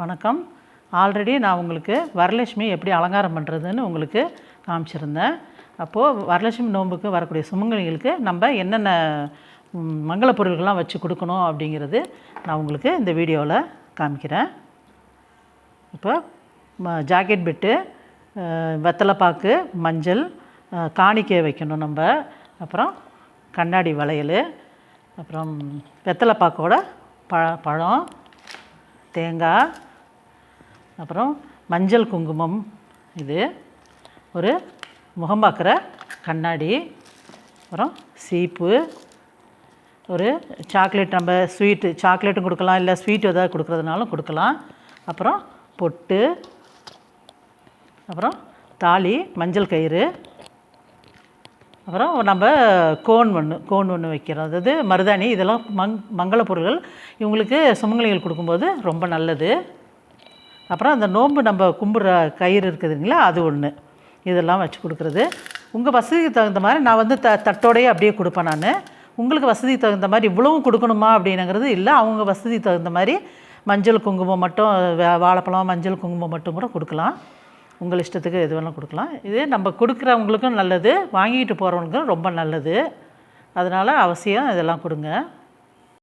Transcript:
வணக்கம். ஆல்ரெடி நான் உங்களுக்கு வரலட்சுமி எப்படி அலங்காரம் பண்ணுறதுன்னு உங்களுக்கு காமிச்சிருந்தேன். அப்போது வரலட்சுமி நோன்புக்கு வரக்கூடிய சுமங்கலிகளுக்கு நம்ம என்னென்ன மங்கள பொருள்கள்லாம் வச்சு கொடுக்கணும் அப்படிங்கிறது நான் உங்களுக்கு இந்த வீடியோவில் காமிக்கிறேன். இப்போ ம ஜாக்கெட் பெட்டு வெத்தலைப்பாக்கு மஞ்சள் காணிக்கை வைக்கணும் நம்ம. அப்புறம் கண்ணாடி வளையல் அப்புறம் வெத்தலைப்பாக்கோட பழ பழம் தேங்காய் அப்புறம் மஞ்சள் குங்குமம். இது ஒரு முகம் பார்க்குற கண்ணாடி. அப்புறம் சீப்பு. ஒரு சாக்லேட் நம்ம ஸ்வீட்டு சாக்லேட்டும் கொடுக்கலாம் இல்லை ஸ்வீட் எதாவது கொடுக்குறதுனாலும் கொடுக்கலாம். அப்புறம் பொட்டு. அப்புறம் தாலி மஞ்சள் கயிறு. அப்புறம் நம்ம கோன் ஒன்று கோன் ஒன்று வைக்கிறோம். அதாவது மருதாணி இதெல்லாம் மங் மங்கள பொருள்கள். இவங்களுக்கு சுமங்கலிகள் கொடுக்கும்போது ரொம்ப நல்லது. அப்புறம் அந்த நோன்பு நம்ம கும்பிட்ற கயிறு இருக்குதுங்களா அது ஒன்று இதெல்லாம் வச்சு கொடுக்குறது. உங்கள் வசதிக்கு தகுந்த மாதிரி நான் வந்து த தட்டோடையே அப்படியே கொடுப்பேன் நான். உங்களுக்கு வசதிக்கு தகுந்த மாதிரி இவ்வளவும் கொடுக்கணுமா அப்படிங்கிறது இல்லை. அவங்க வசதிக்கு தகுந்த மாதிரி மஞ்சள் குங்குமம் மட்டும் வாழைப்பழம் மஞ்சள் குங்குமம் மட்டும் கூட கொடுக்கலாம். உங்கள் இஷ்டத்துக்கு எது வேணாலும் கொடுக்கலாம். இது நம்ம கொடுக்குறவங்களுக்கும் நல்லது வாங்கிட்டு போகிறவங்களுக்கும் ரொம்ப நல்லது. அதனால் அவசியம் இதெல்லாம் கொடுங்க.